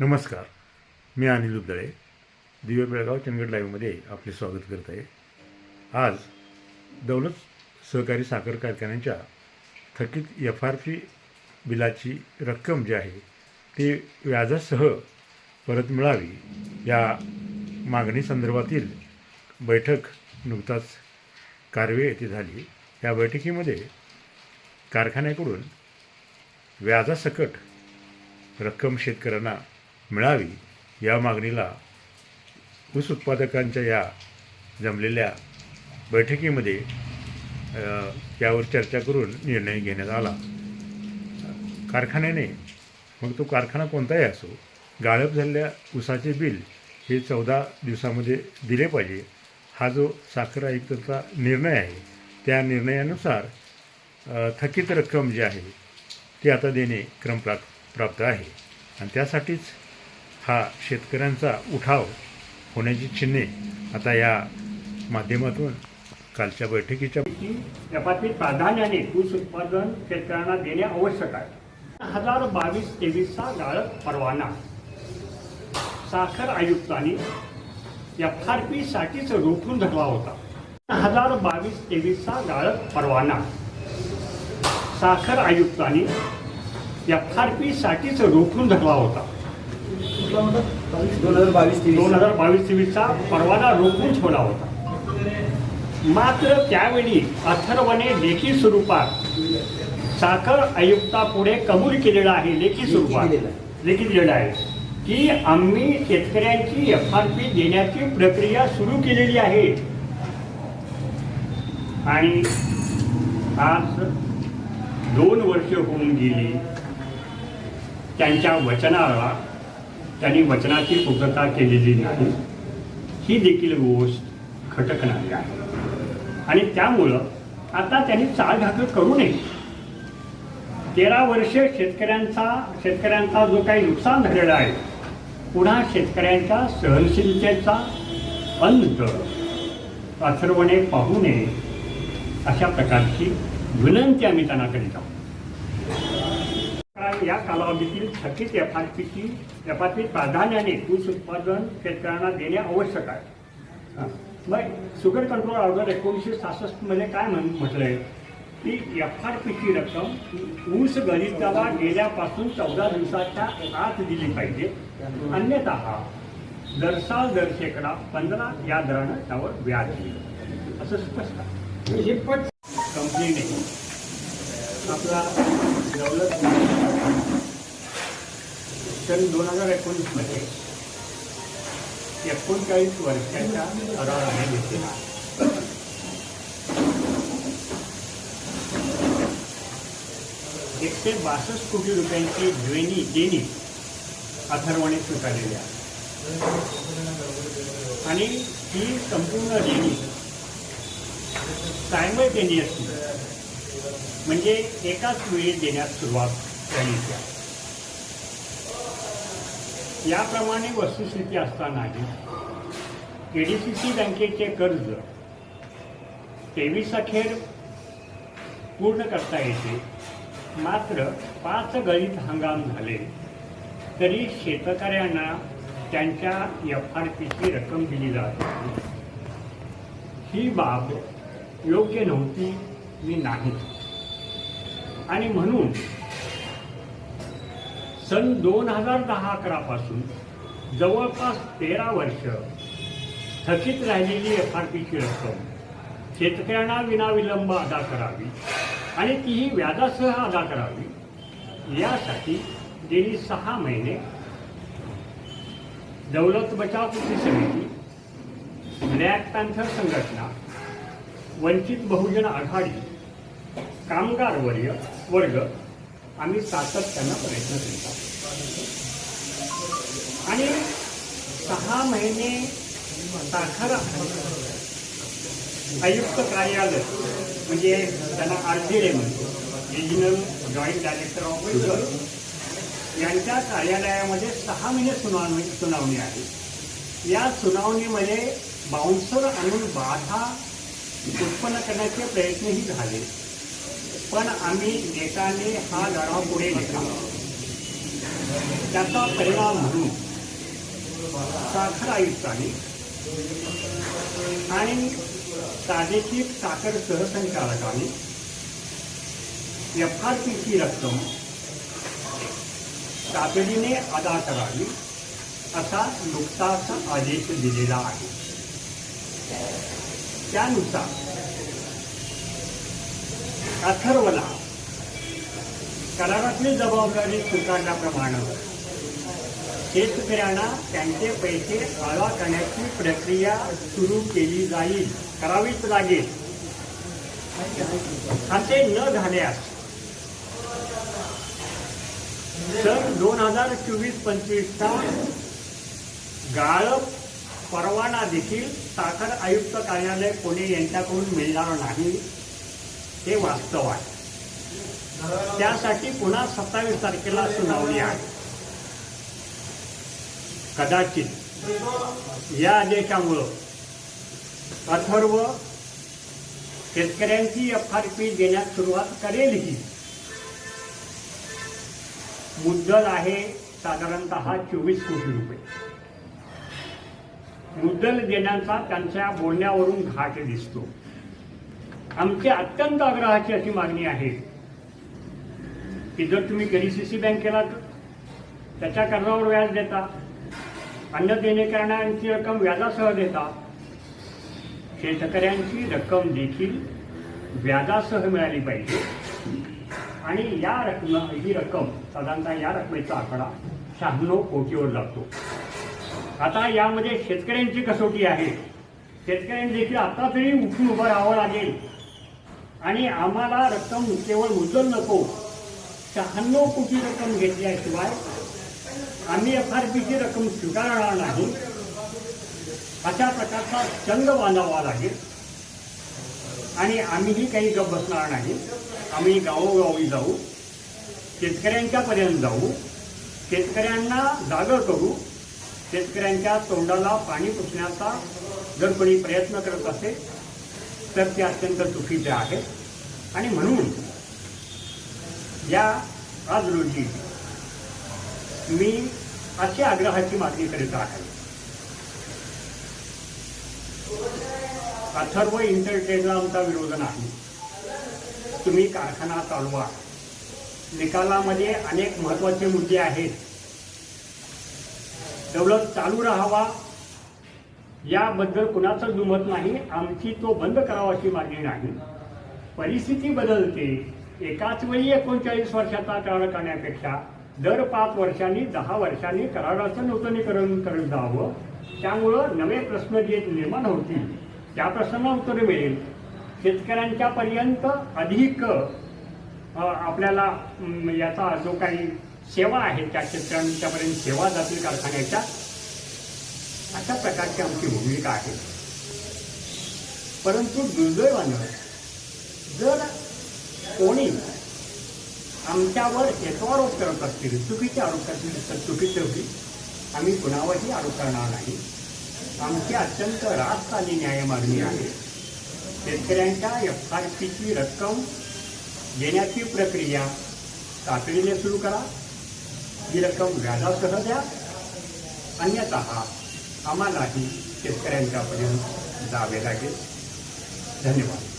नमस्कार मी अनिल उदळे दिव्य बेळगाव चंदगड लाईव्हमध्ये आपले स्वागत करत आहे. आज दौलत सहकारी साखर कारखान्यांच्या थकीत एफ आर पी बिलाची रक्कम जी आहे ती व्याजासह परत मिळावी या मागणीसंदर्भातील बैठक नुकताच कारवे येथे झाली. या बैठकीमध्ये कारखान्याकडून व्याजासकट रक्कम शेतकऱ्यांना मिळावी या मागणीला ऊस उत्पादकांच्या या जमलेल्या बैठकीमध्ये यावर चर्चा करून निर्णय घेण्यात आला. कारखान्याने मग तो कारखाना कोणताही असो गाळप झालेल्या ऊसाचे बिल हे चौदा दिवसामध्ये दिले पाहिजे. हा जो साखर आयुक्ताचा निर्णय आहे त्या निर्णयानुसार थकीत रक्कम जी आहे ती आता देणे क्रम प्राप्त आहे. आणि त्यासाठीच हा शेतकऱ्यांचा उठाव होण्याची चिन्हे आता या माध्यमातून कालच्या बैठकीच्या जपातील प्राधान्याने ऊस उत्पादन शेतकऱ्यांना देणे आवश्यक आहे. हजार बावीस तेवीसचा गाळप परवाना. साखर आयुक्तांनी एफ आर पी साठीच रोखून धरला होता. हजार बावीस तेवीसचा गाळप परवाना. साखर आयुक्तांनी एफ आर पी साठीच रोखून धरला होता. दोन हजार बावीस तेवीस. दोन हजार बावीस तेवीसचा परवाना रोखून ठेवला होता. मात्र त्यावेळी अथर्वने लेखी स्वरूपात साखर आयुक्तापुढे कबूल केलेला आहे लेखी स्वरूपात. लेखी दिलेला आहे की आम्ही शेतकऱ्यांची एफ आर पी देण्याची प्रक्रिया सुरू केलेली आहे. आणि आज दोन वर्ष होऊन गेली त्यांच्या वचनाला त्यांनी वचनाची पूर्तता केलेली नाही ही देखील गोष्ट खटकणारी आहे. आणि त्यामुळं आता त्यांनी चालढाकल करू नये. तेरा वर्ष शेतकऱ्यांचा शेतकऱ्यांचा जो काही नुकसान झालेला आहे पुन्हा शेतकऱ्यांच्या सहनशीलतेचा अंत पाथरवणे पाहू नये अशा प्रकारची विनंती आम्ही त्यांना करीत आहोत. या कालावधीतील थकीत एफ आर पीची एफ आर पी प्राधान्याने ऊस उत्पादन शेतकऱ्यांना देणे आवश्यक आहे. मग शुगर कंट्रोल ऑर्डर एकोणीसशे सहासष्टमध्ये काय म्हण म्हटलंय? की एफ आर पीची रक्कम ऊस गणिताला गेल्यापासून चौदा दिवसाच्या आत दिली पाहिजे. अन्यथा दरसाल दर शेकडा पंधरा या दरानं त्यावर व्याज येईल असं स्पष्ट आहे. हे कंपनीने आपला दौलत सन दोन हजार एकोणीसमध्ये एकोणचाळीस वर्षाच्या कराराने घेतला एकशे बासष्ट कोटी रुपयांची देणी देणी अथर्वाने स्वीकारलेली आहे आणि ही संपूर्ण देणी सायमल्टेनियसली म्हणजे एकाच वेळी देण्यास सुरुवात झाली आहे. याप्रमाणे वस्तुस्थिती असतानाही के डी सी सी बँकेचे कर्ज तेवीस अखेर पूर्ण करता येते. मात्र पाच गळीत हंगाम झाले तरी शेतकऱ्यांना त्यांच्या एफ आर पीची रक्कम दिली जात ही बाब योग्य नव्हती मी नाही. आणि म्हणून सन दोन हजार दहा अकरापासून जवळपास तेरा वर्ष थकीत राहिलेली एफ आर पीची रक्कम शेतकऱ्यांना विनाविलंब अदा करावी आणि तीही व्याजासह अदा करावी यासाठी गेली सहा महिने दौलत बचाव कृती समिती ब्लॅक पॅन्थर संघटना वंचित बहुजन आघाडी कामगार वर्य वर्ग आम्ही सातत्यानं प्रयत्न करीत आहोत. आणि सहा महिने साखर आयुक्त कार्यालय म्हणजे त्यांना आर डी म्हणतो regional joint director of welfare यांच्या कार्यालयामध्ये सहा महिने सुनावणी सुनावणी आहे. या सुनावणीमध्ये बाउन्सर आणून बाधा उत्पन्न करण्याचे प्रयत्नही झाले. पण आम्ही नेताने हा लढा पुढे नेला. त्याचा परिणाम म्हणून साखर आहे. आणि प्रादेशिक साखर सहसंचालकाने एफ आर पीची रक्कम तातडीने अदा करावी असा नुकताच आदेश दिलेला आहे. त्यानुसार अथर्वला करारातली जबाबदारी स्वीकारल्याप्रमाणे शेतकऱ्यांना त्यांचे पैसे आळा करण्याची प्रक्रिया सुरू केली जाईल करावीच लागेल. असे न झाल्यास सन दोन हजार चोवीस पंचवीसचा गाळप परवाना देखील साखर आयुक्त कार्यालय पुणे यांच्याकडून मिळणार नाही हे वास्तव आहे. त्यासाठी पुन्हा सत्तावीस तारखेला सुनावणी आहे. कदाचित या आदेशामुळं अथर्व शेतकऱ्यांची एफ आर पी देण्यास सुरुवात करेल ही मुद्दल आहे साधारणतः चोवीस कोटी रुपये. मुद्दल देण्याचा त्यांच्या बोलण्यावरून घाट दिसतो. आमची अत्यंत आग्रहाची अशी मागणी आहे की जर तुम्ही सी बँकेला त्याच्या कर्जावर व्याज देता. अन्न देणेकरणांची रक्कम व्याजासह देता. शेतकऱ्यांची रक्कम देखील व्याजासह मिळाली पाहिजे. आणि या रकम ही रक्कम साधारणतः या रकमेचा आकडा शहाण्णव कोटीवर जातो आता यामध्ये शेतकऱ्यांची कसोटी आहे. शेतकऱ्यांनी देखील आता तरी उठून उभं राहावं लागेल. आणि आम्हाला रक्कम केवळ मुद्दल नको. शहाण्णव कोटी रक्कम घेतल्याशिवाय आम्ही एफ आर पीची रक्कम स्वीकारणार नाही. अशा प्रकारचा चंद बांधावा लागेल. आणि आम्हीही काही गप बसणार नाही. आम्ही गावोगावी जाऊ. शेतकऱ्यांच्या पर्यंत जाऊ. शेतकऱ्यांना जागर करू. शेतकऱ्यांच्या तोंडाला पाणी पुसण्याचा जर कोणी प्रयत्न करत असेल तर ते अत्यंत चुकीचे आहे. आणि म्हणून या आज रोजी मी अशी आग्रहाची मागणी करीत आहे. अथर्व इंटरटेनला आमचा विरोध नाही. तुम्ही कारखाना चालवा. निकालामध्ये अनेक महत्त्वाचे मुद्दे आहेत. दौलत चालू राहावा. याबद्दल कुणाचं दुमत नाही आमची तो बंद करावा अशी मागणी नाही. परिस्थिती बदलते. एकाच वेळी एकोणचाळीस वर्षाचा काळ करण्यापेक्षा दर पाच वर्षांनी दहा वर्षांनी कराराचं नूतनीकरण करत जावं. त्यामुळं नवे प्रश्न जे निर्माण होतील त्या प्रश्नांना उत्तरे मिळेल. शेतकऱ्यांच्या पर्यंत अधिक आपल्याला याचा जो काही सेवा आहे त्या शेतकऱ्यांच्यापर्यंत सेवा जातील कारखान्याच्या अशा प्रकारची आमची भूमिका आहे. परंतु दुर्दैवानं जर कोणी आमच्यावर हेतुआरोप करत असतील चुकीचे आरोप करतील तर चुकीचे होतील आम्ही कुणावरही आरोप करणार नाही. आमची अत्यंत रास आणि न्याय मागणी आहे. शेतकऱ्यांच्या एफ आर पीची रक्कम देण्याची प्रक्रिया तातडीने सुरू करा. ही रक्कम व्याजासह द्या. अन्यतः आम्हालाही शेतकऱ्यांच्यापर्यंत जावे लागेल. धन्यवाद.